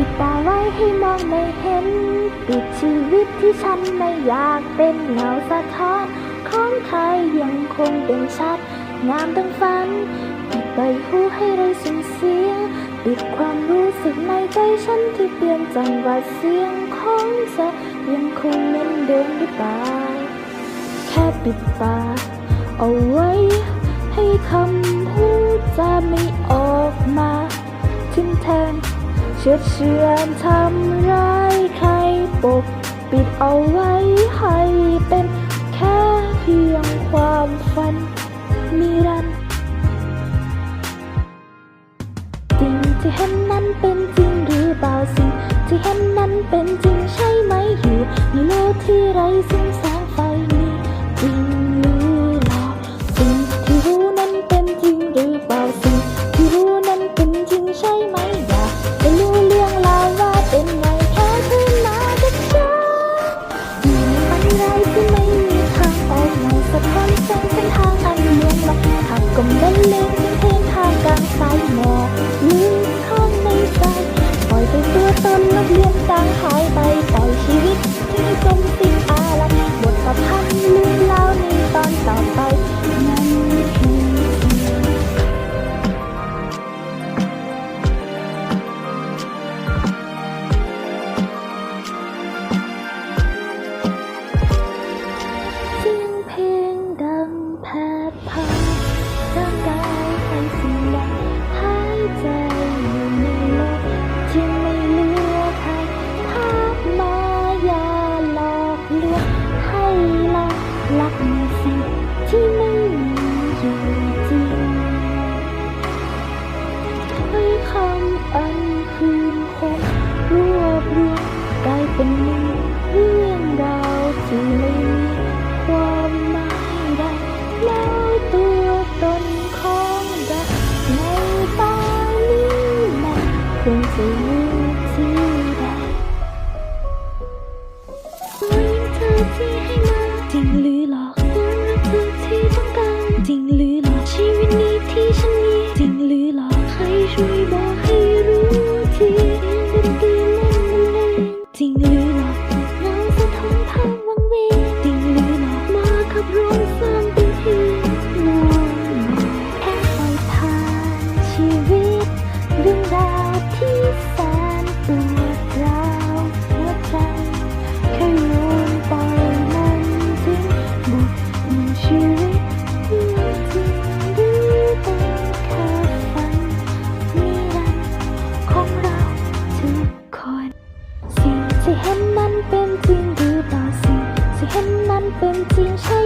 ิดตาไว้ให้มองไม่เห็น ปิดชีวิตที่ฉันไม่อยากเป็นเงาสะท้อนของใครยังคงเป็นชัด งามดังฝัน ปิดใบหูให้ไรส่งเสียง ปิดความรู้สึกในใจฉันที่เปลี่ยนจังหวะเสียงของเธอยังคงเหมือนเดิมหรือเปล่าแค่ปิดปากเอาไว้ ให้คำพูดจะไม่ออกมาทิมแทง ชือเชือทำร้ายใครปกปิดเอาไว้ให้เป็นแค่เพียงความฝันนิรันดร์สิ่งที่เห็นนั้นเป็นจริงหรือเปล่าสิ่งที่เห็นนั้นเป็นจริงใช่ไหมอยู่ในโลกที่ไร้ซึ่งสง สร้างหายไปปล่อยชีวิตที่จมสิ้ เป็นเรื่องราวที่ไม่มีความหมายใดแล้วตัวตนของเราในตอนนี้มันควรจะอยู่ที่ใดตัวยังเธอที่ให้มาจริงหรือ Tình.